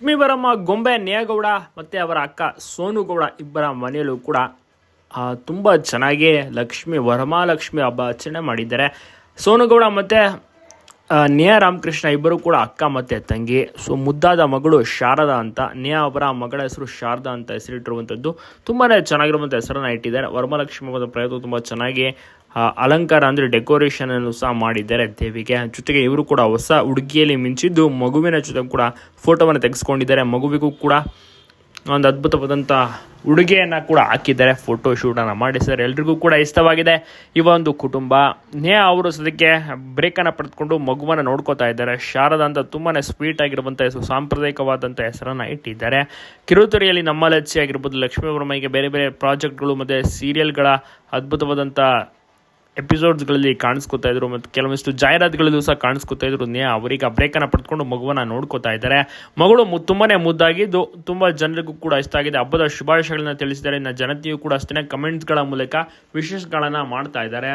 ಲಕ್ಷ್ಮೀ ಬರಮ್ಮ ಗೊಂಬೆ ನೇಗೌಡ ಮತ್ತು ಅವರ ಅಕ್ಕ ಸೋನು ಗೌಡ ಇಬ್ಬರ ಮನೆಯಲ್ಲೂ ಕೂಡ ತುಂಬ ಚೆನ್ನಾಗಿ ಲಕ್ಷ್ಮಿ ವರಮಾಲಕ್ಷ್ಮಿ ಹಬ್ಬ ಆಚರಣೆ ಮಾಡಿದ್ದಾರೆ. ಸೋನುಗೌಡ ಮತ್ತು ನೇಹ ರಾಮಕೃಷ್ಣ ಇಬ್ಬರು ಕೂಡ ಅಕ್ಕ ಮತ್ತು ತಂಗಿ. ಸೊ ಮುದ್ದಾದ ಮಗಳು ಶಾರದಾ ಅಂತ ನೇಹ ಅವರ ಮಗಳ ಹೆಸರು ಶಾರದಾ ಅಂತ ಹೆಸರಿಟ್ಟಿರುವಂಥದ್ದು ತುಂಬಾ ಚೆನ್ನಾಗಿರುವಂಥ ಹೆಸರನ್ನು ಇಟ್ಟಿದ್ದಾರೆ. ವರ್ಮಲಕ್ಷ್ಮಿ ಪ್ರಯತ್ನ ತುಂಬ ಚೆನ್ನಾಗಿ ಅಲಂಕಾರ ಅಂದರೆ ಡೆಕೋರೇಷನ್ ಅನ್ನು ಸಹ ಮಾಡಿದ್ದಾರೆ ದೇವಿಗೆ. ಜೊತೆಗೆ ಇವರು ಕೂಡ ಹೊಸ ಹುಡುಗಿಯಲ್ಲಿ ಮಿಂಚಿದ್ದು ಮಗುವಿನ ಜೊತೆ ಕೂಡ ಫೋಟೋವನ್ನು ತೆಗೆಸ್ಕೊಂಡಿದ್ದಾರೆ. ಮಗುವಿಗೂ ಕೂಡ ಒಂದು ಅದ್ಭುತವಾದಂಥ ಉಡುಗೆಯನ್ನು ಕೂಡ ಹಾಕಿದ್ದಾರೆ ಫೋಟೋ ಶೂಟನ್ನು ಸರ್. ಎಲ್ರಿಗೂ ಕೂಡ ಇಷ್ಟವಾಗಿದೆ ಈ ಒಂದು ಕುಟುಂಬ. ನೇ ಅವರು ಸದ್ಯಕ್ಕೆ ಬ್ರೇಕನ್ನು ಪಡೆದುಕೊಂಡು ಮಗುವನ್ನು ನೋಡ್ಕೋತಾ ಇದ್ದಾರೆ. ಶಾರದಾ ಅಂತ ತುಂಬಾ ಸ್ವೀಟ್ ಆಗಿರುವಂಥ ಹೆಸರು ಸಾಂಪ್ರದಾಯಿಕವಾದಂಥ ಹೆಸರನ್ನು ಇಟ್ಟಿದ್ದಾರೆ. ಕಿರುತೆರೆಯಲ್ಲಿ ನಮ್ಮ ಲಚ್ಚಿ ಆಗಿರ್ಬೋದು ಲಕ್ಷ್ಮೀ ವರ್ಮಯ್ಗೆ ಬೇರೆ ಬೇರೆ ಪ್ರಾಜೆಕ್ಟ್ಗಳು ಮತ್ತು ಸೀರಿಯಲ್ಗಳ ಅದ್ಭುತವಾದಂಥ ಎಪಿಸೋಡ್ಸ್ಗಳಲ್ಲಿ ಕಾಣಿಸ್ಕೊತಾ ಇದ್ರು ಮತ್ತು ಕೆಲವೊಂದಿಷ್ಟು ಜಾಹೀರಾತುಗಳಲ್ಲೂ ಸಹ ಕಾಣಿಸ್ಕೊತಾ ಇದ್ರು. ನೇ ಅವರಿಗೆ ಬ್ರೇಕನ್ನು ಪಡೆದುಕೊಂಡು ಮಗುವನ್ನು ನೋಡ್ಕೋತಾ ಇದ್ದಾರೆ. ಮಗಳು ತುಂಬಾ ತುಂಬಾನೇ ಮುದ್ದಾಗಿದ್ದು ತುಂಬ ಜನರಿಗೂ ಕೂಡ ಇಷ್ಟ ಆಗಿದೆ. ಹಬ್ಬದ ಶುಭಾಶಯಗಳನ್ನ ತಿಳಿಸಿದ್ದಾರೆ. ಇನ್ನು ಜನತೆಯು ಕೂಡ ಅಷ್ಟೇ ಕಮೆಂಟ್ಸ್ಗಳ ಮೂಲಕ ವಿಶೇಷಗಳನ್ನು ಮಾಡ್ತಾ ಇದ್ದಾರೆ.